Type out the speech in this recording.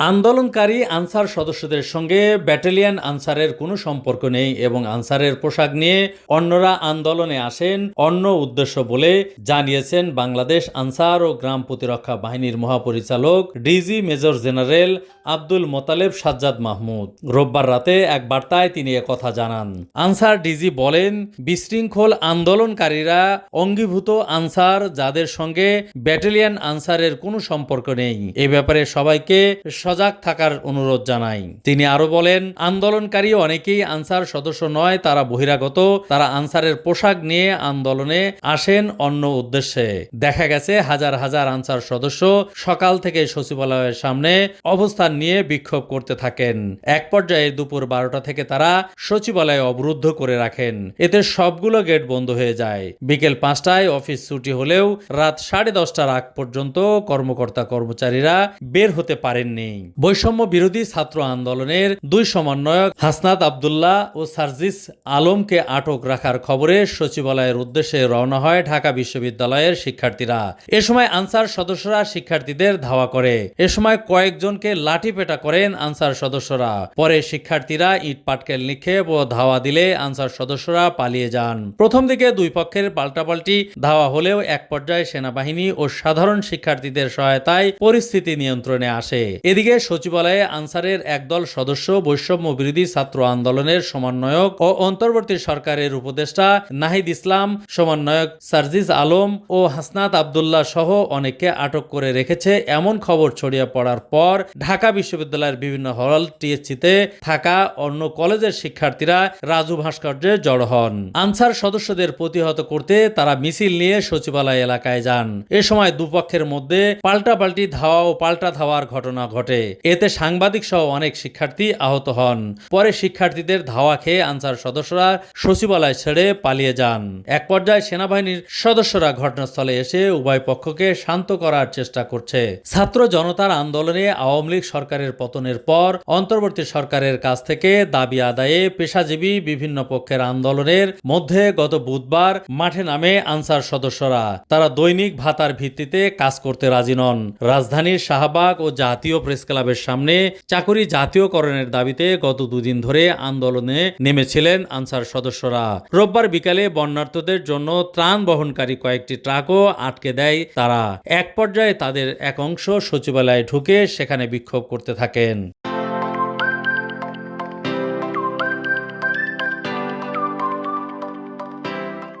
আন্দোলনকারী আনসার সদস্যদের সঙ্গে ব্যাটালিয়ান আনসারের কোনো সম্পর্ক নেই এবং আনসারের পোশাক নিয়ে অন্যরা আন্দোলনে আসেন অন্য উদ্দেশ্য বলে জানিয়েছেন বাংলাদেশ আনসার ও গ্রাম প্রতিরক্ষা বাহিনীর মহাপরিচালক DG major general Abdul Motaleb Sajjad Mahmud. রোববার রাতে এক বার্তায় তিনি কথা জানান। আনসার ডিজি বলেন, বিশৃঙ্খল আন্দোলনকারীরা অঙ্গীভূত আনসার যাদের সঙ্গে ব্যাটালিয়ান আনসারের কোনো সম্পর্ক নেই। এ ব্যাপারে সবাইকে সজাগ থাকার অনুরোধ জানাই। তিনি আরও বলেন, আন্দোলনকারী অনেকেই আনসার সদস্য নয়, তারা বহিরাগত। তারা আনসারের পোশাক নিয়ে আন্দোলনে আসেন অন্য উদ্দেশ্যে। দেখা গেছে, হাজার হাজার আনসার সদস্য সকাল থেকে সচিবালয়ের সামনে অবস্থান নিয়ে বিক্ষোভ করতে থাকেন। এক পর্যায়ে দুপুর বারোটা থেকে তারা সচিবালয় অবরুদ্ধ করে রাখেন। এতে সবগুলো গেট বন্ধ হয়ে যায়। বিকেল পাঁচটায় অফিস ছুটি হলেও রাত সাড়ে দশটার আগ পর্যন্ত কর্মকর্তা কর্মচারীরা বের হতে পারেননি। বৈষম্য বিরোধী ছাত্র আন্দোলনের দুই সমন্বয়ক হাসনাত আবদুল্লাহ ও সার্জিস আলমকে আটক রাখার খবরে সচিবালয়ের উদ্দেশ্যে রওনা হয় ঢাকা বিশ্ববিদ্যালয়ের শিক্ষার্থীরা। এ সময় আনসার সদস্যরা শিক্ষার্থীদের ধাওয়া করে। এ সময় কয়েকজনকে লাঠি পেটা করেন আনসার সদস্যরা। পরে শিক্ষার্থীরা ইট পাটকেল নিক্ষেপ ও ধাওয়া দিলে আনসার সদস্যরা পালিয়ে যান। প্রথম দিকে দুই পক্ষের পাল্টাপাল্টি ধাওয়া হলেও এক পর্যায়ে সেনাবাহিনী ও সাধারণ শিক্ষার্থীদের সহায়তায় পরিস্থিতি নিয়ন্ত্রণে আসে। এদিকে সচিবালয়ে আনসারের একদল সদস্য বৈষম্য বিরোধী ছাত্র আন্দোলনের সমন্বয়ক ও অন্তর্বর্তী সরকারের উপদেষ্টা নাহিদ ইসলাম, সমন্বয়ক সার্জিস আলম ও হাসনাত আবদুল্লাহ সহ অনেককে আটক করে রেখেছে। এমন খবর ছড়িয়ে পড়ার পর ঢাকা বিশ্ববিদ্যালয়ের বিভিন্ন হল, টিএসসিতে থাকা অন্য কলেজের শিক্ষার্থীরা রাজু ভাস্কর্যে জড়ো হন। আনসার সদস্যদের প্রতিহত করতে তারা মিছিল নিয়ে সচিবালয় এলাকায় যান। এ সময় দুপক্ষের মধ্যে পাল্টাপাল্টি ধাওয়া ও পাল্টা ধাওয়ার ঘটনা ঘটে। এতে সাংবাদিক সহ অনেক শিক্ষার্থী আহত হন। পরে শিক্ষার্থীদের ধাওয়া খেয়ে আনসার সদস্যরা সচিবালয় ছেড়ে পালিয়ে যান। এক পর্যায়ে সেনাবাহিনীর সদস্যরা ঘটনাস্থলে এসে উভয় পক্ষকে শান্ত করার চেষ্টা করছে। ছাত্র জনতার আন্দোলনে আওয়ামী লীগ সরকারের পতনের পর অন্তর্বর্তী সরকারের কাছ থেকে দাবি আদায়ে পেশাজীবী বিভিন্ন পক্ষের আন্দোলনের মধ্যে গত বুধবার মাঠে নামে আনসার সদস্যরা। তারা দৈনিক ভাতার ভিত্তিতে কাজ করতে রাজি নন। রাজধানীর শাহবাগ ও জাতীয় প্রেস ক্লাবের সামনে চাকরি জাতীয়করণের দাবিতে গত দুদিন ধরে আন্দোলনে নেমেছিলেন আনসার সদস্যরা। রোববার বিকালে বন্যার্থদের জন্য ত্রাণ বহনকারী কয়েকটি ট্রাকও আটকে দেয় তারা। এক পর্যায়ে তাদের এক অংশ সচিবালয়ে ঢুকে সেখানে বিক্ষোভ করতে থাকেন।